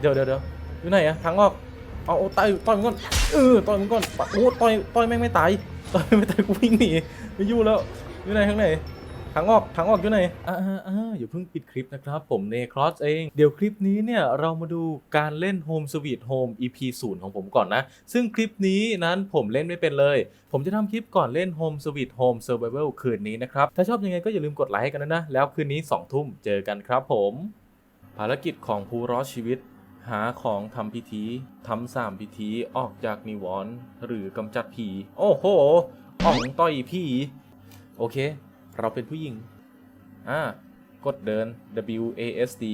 เดี๋ยวเดี๋ยวเดี๋ยวอยู่ไหนอะทางออกเอาเอาต่อยต่อยมันก่อนเออต่อยมันก่อนปะโอ้ต่อยต่อยแม่งไม่ตายต่อยไม่ตายกูวิ่งหนีไม่อยู่แล้วอยู่ไหนทางไหนทางออกทางออกอยู่ไหนอ่าอ่าอย่าเพิ่งปิดคลิปนะครับผมเนครอสเอง เดี๋ยวคลิปนี้เนี่ยเรามาดูการเล่น Home Sweet Home EP 0ของผมก่อนนะ ซึ่งคลิปนี้นั้นผมเล่นไม่เป็นเลย ผมจะทำคลิปก่อนเล่น Home Sweet Home Survival คืนนี้นะครับ ถ้าชอบยังไงก็อย่าลืมกดไลค์ให้กันนะนะ แล้วคืนนี้ 2 ทุ่มเจอกันครับผม ภารกิจของผู้รอดชีวิต หาของทำพิธีทำสามพิธีออกจากนิวรณ์หรือกำจัดผี โอ้โหอ่องต่อยผีโอเค เราเป็นผู้หญิง อ่า กดเดิน W A S D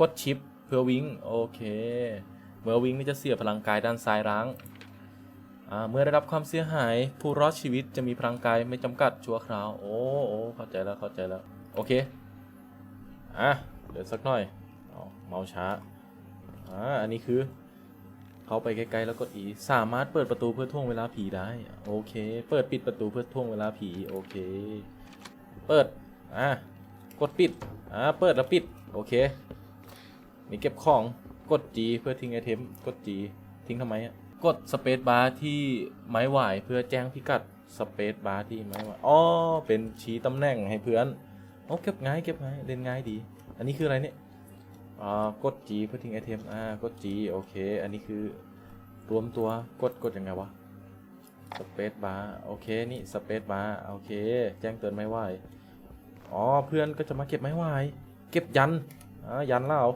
กดชิปเพื่อวิ่ง โอเค เมื่อวิ่งนี่จะเสียพลังกายด้านซ้ายร้าง อ่า เมื่อได้รับความเสียหาย ผู้รอดชีวิตจะมีพลังกายไม่จำกัดชั่วคราว โอ้โอ้เข้าใจแล้ว เข้าใจแล้ว โอเค อะ เดี๋ยวสักหน่อยอเมาช้า อ่าอันนี้คือเขาไปใกล้ๆแล้วกด E สามารถเปิดประตูเพื่อท่วงเวลาผีได้ โอเค เปิดปิดประตูเพื่อท่วงเวลาผีโอเค เปิดอะกดปิดอ่าเปิดแล้วปิดโอเคนี่เก็บของกด G เพื่อทิ้งไอเทมกด G ทิ้งทำไมอะกดสเปซบาร์ที่ไม้หวายเพื่อแจ้งพิกัดสเปซบาร์ที่ไม้หวายอ๋อเป็นชี้ตำแหน่งให้เพื่อนโอ้เก็บง่ายเก็บง่ายเล่นง่ายดี อันนี้คืออะไรเนี่ย อ่ากด G เพื่อทิ้งไอเทมอ่ากด G โอเค อันนี้คือรวมตัวกดกดยังไงวะสเปซบาร์โอเคนี่สเปซบาร์โอเค แจ้งเตือนไม้หวอ๋อเพื่อนก็จะมาเก็บไม้หวเก็บยันอ่ายันแล้วอ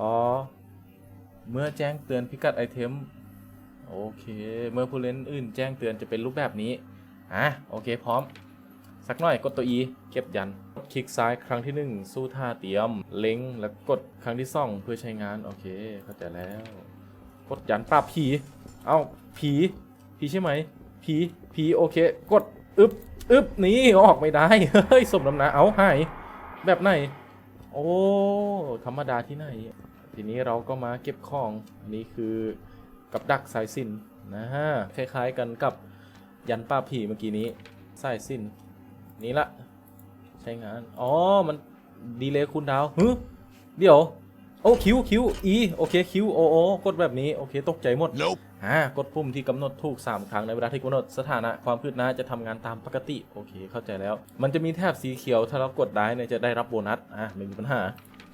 อ๋อเมื่อแจ้งเตือนพิกัดไอเทมโอเค เมื่อผู้เล่นอื่น แจ้งเตือนจะเป็นรูปแบบนี้อะโอเคพร้อม สักหน่อยกดตัว E เก็บยัน คลิกซ้ายครั้งที่ 1 สู้ท่าเตรียม เล็งแล้วกดครั้งที่2เพื่อใช้งาน โอเค เข้าใจแล้ว กดยันปราบผี เอาผี ผีใช่ไหม ผี ผีโอเค กดอึบอึบหนี่ออกไม่ได้ เฮ้ยสมน้ำหนาเอาหายแบบไหน โอ้ธรรมดาที่ไหน ทีนี้เราก็มาเก็บของ อันนี้คือกับดักสายสินนะฮะ คล้ายๆกันกับยันป้าผีเมื่อกี้นี้สายสิน นี่ละ ใช้งาน อ๋อ มันดีเลย์คูณดาวฮึเดี๋ยว โอ้คิวคิวอีโอเคคิวโอโอกดแบบนี้ โอเคตกใจหมด Nope. อ่ากดปุ่มที่กำหนดถูก 3 ครั้งในเวลาที่กำหนดสถานะความคืบหน้าจะทำงานตามปกติ โอเคเข้าใจแล้ว มันจะมีแถบสีเขียวถ้าเรากดได้เนี่ยจะได้รับโบนัส อะไม่มีปัญหา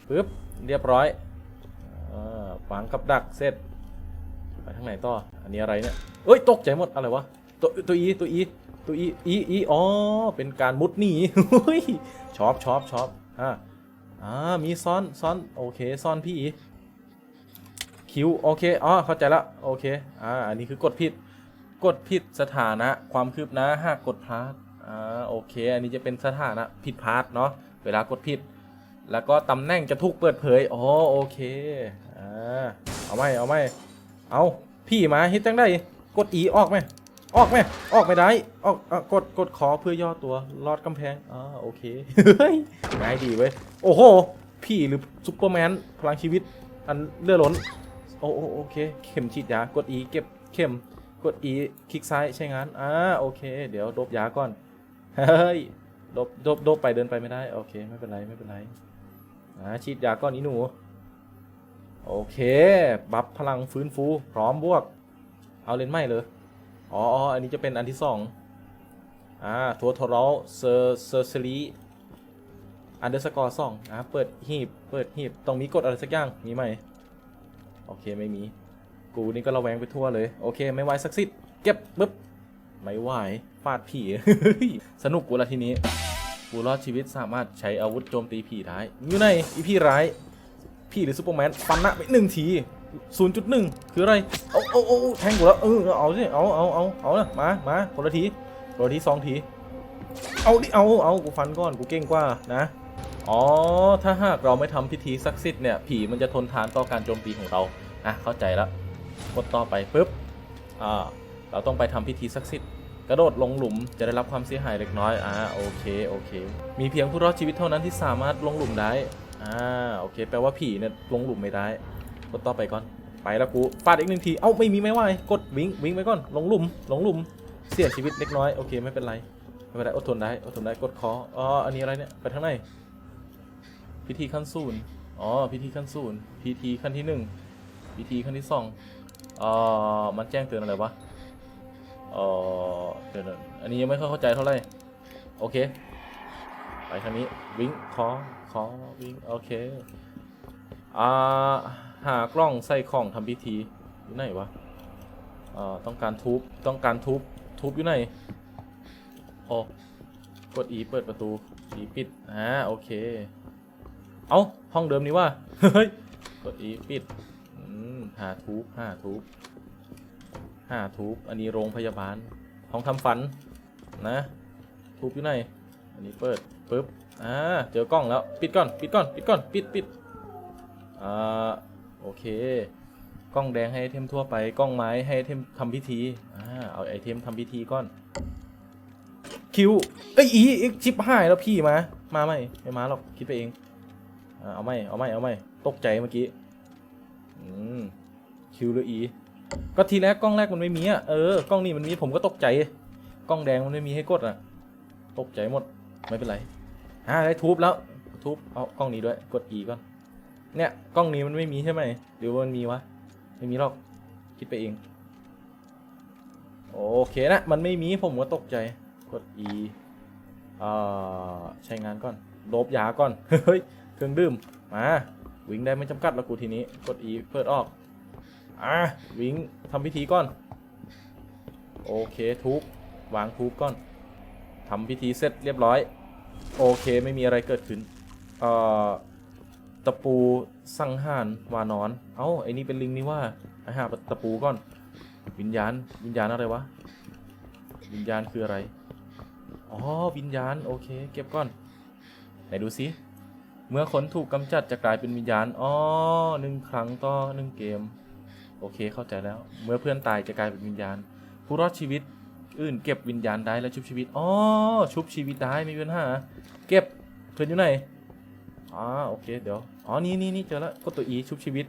ปึ๊บเรียบร้อยอ่าวางกับดักเสร็จไปทางไหนต่อ อันนี้อะไรเนี่ยเอ้ยตกใจหมดอะไรวะตัวตัวอีตัวอี ตัวอีอีอีอ๋อเป็นการมุดหนีชอบชอบชอบอ่าอ่ามีซ่อนซ่อนโอเคซ่อนพี่อีคิวโอเคอ๋อเข้าใจละโอเคอ่าอันนี้คือกดผิดกดผิดสถานะความคืบหน้าหากกดพลาดอ่าโอเค อันนี้จะเป็นสถานะผิดพลาดเนาะเวลากดผิด แล้วก็ตำแหน่งจะถูกเปิดเผยอ๋อโอเคอ่าเอาไหมเอาไหมเอาพี่มาเฮ็ดจังได้กดอีออกไหม ออกไหมออกไม่ได้ ออกอกด กดขอเพื่อย่อตัว ลอดกำแพงอ่าโอเค เฮ้ยง่ายดีเว้ย โอ้โห พี่หรือซุปเปอร์แมน พลังชีวิต อันเลือดล้น โอโอโอเค เข็มฉีดยา กด E เก็บเข็ม กด E คลิกซ้ายใช้งานอ่าโอเค เดี๋ยวดบยาก่อน เฮ้ย ดบ ดบ ดบไปเดินไปไม่ได้ โอเค ไม่เป็นไร ไม่เป็นไรอ่าฉีดยาก่อนนี้หนู โอเค บัฟพลังฟื้นฟู พร้อมบวก เอาเลนไม่เลย อ๋อ อันนี้จะเป็นอันที่สองอ่าทัวทอรอลเซอร์เซอร์เซรีอันเดอร์สกอร์สองอ่าเปิดหีบ เปิดหีบ ต้องมีกดอะไรสักอย่าง มีไหม โอเค ไม่มี กูนี่ก็ระแวงไปทั่วเลย โอเค ไม่ไหวสักสิทธิ์เก็บปึ๊บ ไม่ไหว ฟาดผี สนุกกูละทีนี้ กูรอดชีวิตสามารถใช้อาวุธโจมตีผีได้อยู่ไหนอีพี่ร้าย พี่หรือซูเปอร์แมน ฟันหน้าไปหนึ่งที 0.1คืออะไรเอาเอาเอาแทงกูแล้วเออเอาสิเอาเอาเอาเอานะมามาคนละทีคนละทีสองทีเอาดิเอาเอากูฟันก่อนกูเก่งกว่านะอ๋อถ้าหากเราไม่ทำพิธีศักดิ์สิทธิ์เนี่ยผีมันจะทนทานต่อการโจมตีของเราอะเข้าใจแล้วกดต่อไปปุ๊บอ่าเราต้องไปทำพิธีศักดิ์สิทธิ์กระโดดลงหลุมจะได้รับความเสียหายเล็กน้อยอ่าโอเคโอเค มีเพียงผู้รอดชีวิตเท่านั้นที่สามารถลงหลุมได้อ่าโอเค แปลว่าผีเนี่ยลงหลุมไม่ได้ กดต่อไปก่อน ไปแล้วกูฟาดอีกหนึ่งที เอ้าไม่มีไม่ไหวกดวิ่งวิ่งไปก่อน ลงลุม ลงลุม เสียชีวิตเล็กน้อย โอเคไม่เป็นไร ไม่เป็นไร อดทนได้ อดทนได้ กดคอ อ๋อ อันนี้อะไรเนี่ย ไปทางไหน พิธีขั้นศูนย์ อ๋อ พิธีขั้นศูนย์ พิธีขั้นที่หนึ่ง พิธีขั้นที่สองอ่อมันแจ้งเตือนอะไรวะเอ่อเดี๋ยวนอันนี้ยังไม่ค่อยเข้าใจเท่าไหร่ โอเค ไปทางนี้ วิ่งขอขอวิ่งโอเค อ่า หากล้องใส่ของทำพิธีอยู่ไหนวะเอ่อต้องการทุบต้องการทุบทุบอยู่ไหนโอ้กด E เปิดประตู E ปิดอ่าโอเค เอาห้องเดิมนี้ว่าเฮ้ยกด E ปิดอืมหาทูบหาทูบหาทูบอันนี้โรงพยาบาลห้องทำฟันนะทูบอยู่ไหนอันนี้เปิดปึ๊บอ่าเจอกล้องแล้ว ปิดก่อน ปิดก่อน ปิดก่อน ปิดปิดอ่า โอเค กล้องแดงให้ไอเทมทั่วไป กล้องไม้ให้ไอเทมทำพิธี อ่า เอาไอเทมทำพิธีก่อน คิว เอ้ยอีอีชิปหายแล้วพี่มา มาไหมไม่มาหรอก คิดไปเอง อ่า เอาไม่เอาไม่เอาไม่ตกใจเมื่อกี้ อืม คิวหรืออี ก็ทีแรกกล้องแรกมันไม่มีอะ เออ กล้องนี้มันมี ผมก็ตกใจ กล้องแดงมันไม่มีให้กดอะ ตกใจหมด ไม่เป็นไร อ่าได้ทุบแล้วทุบเอากล้องนี้ด้วย กด E ก่อน เนี่ยกล้องนี้มันไม่มีใช่ไหมหรือว่ามันมีวะไม่มีหรอกคิดไปเอง โอเคนะมันไม่มีผมก็ตกใจกด E อ่าใช้งานก่อนลบยาก่อนเฮ้ยเครื่องดื่มมาวิ่งได้ไม่จำกัดแล้วกูทีนี้กด E เปิดออกอะวิ่งทำพิธีก่อน โอเคทุบวางทุบก่อนทำพิธีเสร็จเรียบร้อย โอเคไม่มีอะไรเกิดขึ้นเอ่อะปูสังหารวานอน เอ้าไอ้นี่เป็นลิงนี่ว่าไอ้หาตะปูก่อน วิญญาณ วิญญาณอะไรวะ วิญญาณคืออะไร อ๋อ วิญญาณ โอเค เก็บก่อน ไหนดูสิ เมื่อคนถูกกำจัดจะกลายเป็นวิญญาณ อ๋อหนึ่งครั้งต่อหนึ่งเกม โอเค เข้าใจแล้ว เมื่อเพื่อนตายจะกลายเป็นวิญญาณ ผู้รอดชีวิตอื่นเก็บวิญญาณได้แล้วชุบชีวิต อ๋อ ชุบชีวิตได้ไม่มีปัญหา เก็บเพื่อนอยู่ไหน อ๋อโอเคเดี๋ยวอ๋อนี่นี่นี่เจอแล้วกดตัว E ชุบชีวิต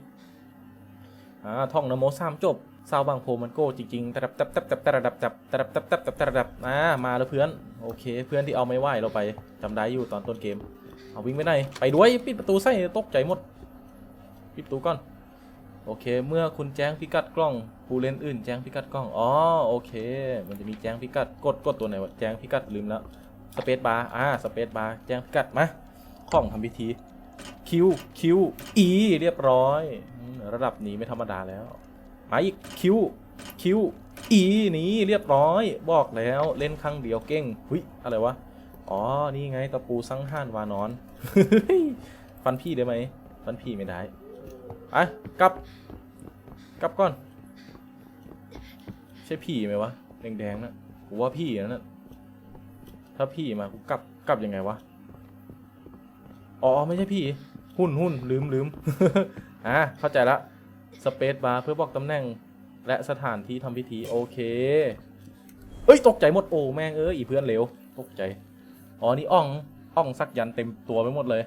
อ่าท่องนโมสามจบซาวบางโพมันโก้จริงๆตะดับตับตับตับตะดับตับตะดับตับตับตับตะดับอ่ามาแล้วเพื่อนโอเค เพื่อนที่เอาไม่ไหวเราไปจำได้อยู่ตอนต้นเกมเอาวิ่งไปไหนไปด้วยปิดประตูใส่ตกใจหมดปิดประตูก่อนโอเค เมื่อคุณแจ้งพิกัดกล้องผู้เล่นอื่นแจ้งพิกัดกล้องอ๋อโอเค มันจะมีแจ้งพิกัดกดกดตัวไหนวะแจ้งพิกัดลืมแล้วสเปซบาร์อ่าสเปซบาร์แจ้งพิกัดมา ข้องทำพิธีคิวคิวอีเรียบร้อย ระดับนี้ไม่ธรรมดาแล้วมาอีกคิวคิวอีนี้เรียบร้อย บอกแล้วเล่นครั้งเดียวเก่งหุยอะไรวะอ๋อ นี่ไงตะปูสังหารวานอน ฟันพี่ได้ไหม ฟันพี่ไม่ได้ไปกลับ กลับก่อน ใช่พี่ไหมวะ แดงๆนะกูว่าพี่นะนะถ้าพี่มากูกลับ กลับยังไงวะ อ๋อไม่ใช่พี่ หุ่นหุ่นลืมลืมอะเข้าใจละสเปซบาร์เพื่อบอกตำแหน่งและสถานที่ทำพิธีโอเค เอ้ยตกใจหมดโอ้แม่งเอ้ยอีเพื่อนเหลวตกใจ อ๋อนี่อ่องอ่องสักยันเต็มตัวไปหมดเลย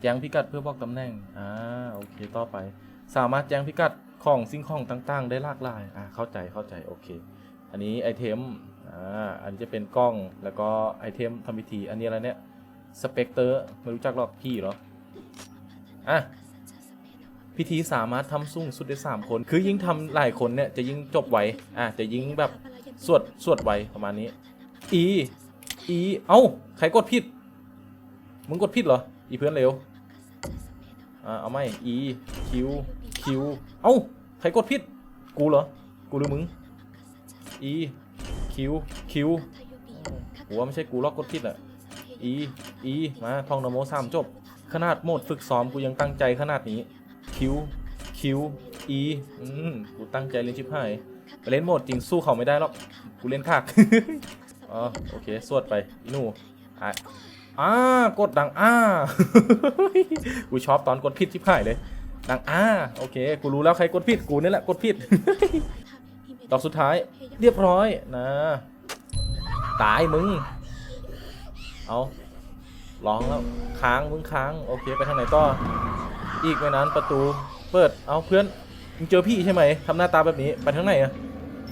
แจ้งพิกัดเพื่อบอกตำแหน่ง อ่าโอเคต่อไป สามารถแจ้งพิกัดของสิ่งของต่าง ๆ ได้หลากหลาย อ่าเข้าใจเข้าใจโอเค อันนี้ไอเทม อ่าอันนี้จะเป็นกล้องแล้วก็ไอเทมทำพิธี อันนี้อะไรเนี่ย สเปกเตอร์ไม่รู้จักหรอกพี่หรอ อะ พิธีสามารถทำสูงสุดได้สามคน คือยิ่งทำหลายคนเนี่ยจะยิ่งจบไวอะจะยิ่งแบบสวดสวดไวประมาณนี้ E E เอ้า ใครกดผิด มึงกดผิดเหรอ อีเพื่อนเร็ว อ่าเอาไม่ E Q Q เอ้า ใครกดผิด กูเหรอ กูหรือมึง E Q Q หัวไม่ใช่กูหรอกกดผิดอะ E E มาท่องนโมสามจบ ขนาดโหมดฝึกซ้อมกูยังตั้งใจขนาดนี้ Q Q E อืมกูตั้งใจเล่นชิบหายไปเล่นโหมดจริงสู้เขาไม่ได้หรอกกูเล่นคากอ๋อโอเคสวดไปอีนูอะอ่ากดดังอ่ากูชอบตอนกดผิดชิบหายเลย ดังอ่าโอเคกูรู้แล้วใครกดผิดกูนี่แหละกดผิดดอกสุดท้ายเรียบร้อยนะ ตายมึง เอาร้องแล้วค้างมึงค้างโอเคไปทางไหนต่ออีกไม่นานประตูเปิดเอาเพื่อนมึงเจอพี่ใช่ไหมทำหน้าตาแบบนี้ไปทางไหนอะ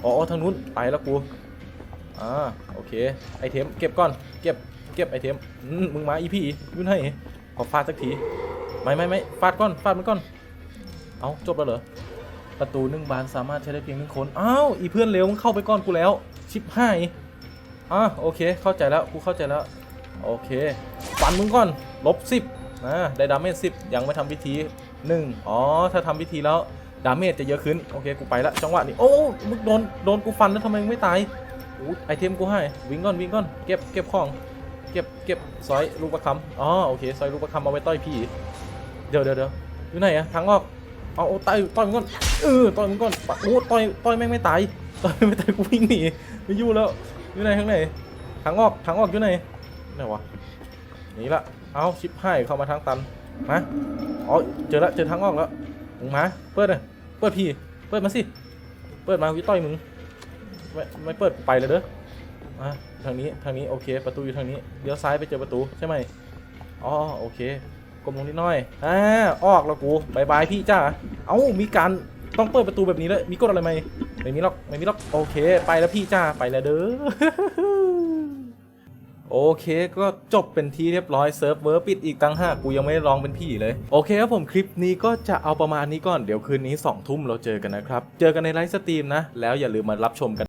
อ๋อทางนู้นไปแล้วกูอ่าโอเคไอเทมเก็บก่อนเก็บเก็บไอเทมมึงมาอีพี่ยู่ไหนขอฟาดสักทีไม่ไม่ไม่ฟาดก่อนฟาดมันก่อนเอาจบแล้วเหรอประตูหนึ่งบานสามารถใช้ได้เพียงหนึ่งคนอ้าวอีเพื่อนเลวมึงเข้าไปก่อนกูแล้วชิบหายอะโอเคเข้าใจแล้วกูเข้าใจแล้ว โอเคฟันมึงก่อนลบสิบอ่าได้ดาเมจสิบยังไม่ทำพิธีหนึ่งอ๋อ ถ้าทำพิธีแล้วดาเมจจะเยอะขึ้น โอเค กูไปละจังหวะนี้ โอ้มึงโดน โดนกูฟันแล้วทำไมมึงไม่ตายอู้ไอเทมกูให้ วิ่งก่อน วิ่งก่อน เก็บ เก็บของ เก็บ เก็บซอยลูกประคำอ๋อ โอเค ซอยลูกประคำเอาไว้ต่อยพี่ เดี๋ยวเดี๋ยวเดี๋ยวอยู่ไหนอะทางออก เอาต่อยต่อยมันก่อน เออ ต่อยมันก่อนปะโอ้ต่อย ต่อยแม่งไม่ตาย ต่อยไม่ตาย กูวิ่งหนี ไม่อยู่แล้ว อยู่ไหนข้างไหนทางออก ทางออกอยู่ไหน ไหนวะนี่ละเอาชิปให้เข้ามาทางตันมาอ๋อเจอละเจอทางออกแล้วมึงมาเปิดเลยเปิดพี่เปิดมาสิเปิดมาวิต่อยมึงไม่ไม่เปิดไปเลยเด้อมาทางนี้ทางนี้โอเค ประตูอยู่ทางนี้เลี้ยวซ้ายไปเจอประตูใช่ไหมอ๋อโอเคกลมลงนิดหน่อยอ่าออกแล้วกูบายบายพี่จ้าเอ้ามีการต้องเปิดประตูแบบนี้เลยมีกฎอะไรไหมไม่มีหรอกไม่มีหรอกโอเค ไปแล้วพี่จ้าไปแล้วเด้อ โอเคก็จบเป็นที่เรียบร้อยเซิร์ฟเวอร์ปิดอีกตั้งห้ากูยังไม่ได้ลองเป็นพี่เลย โอเคครับผมคลิปนี้ก็จะเอาประมาณนี้ก่อนเดี๋ยวคืนนี้2องทุ่มเราเจอกันนะครับ เจอกันในไลฟ์สตรีมนะ แล้วอย่าลืมมารับชมกัน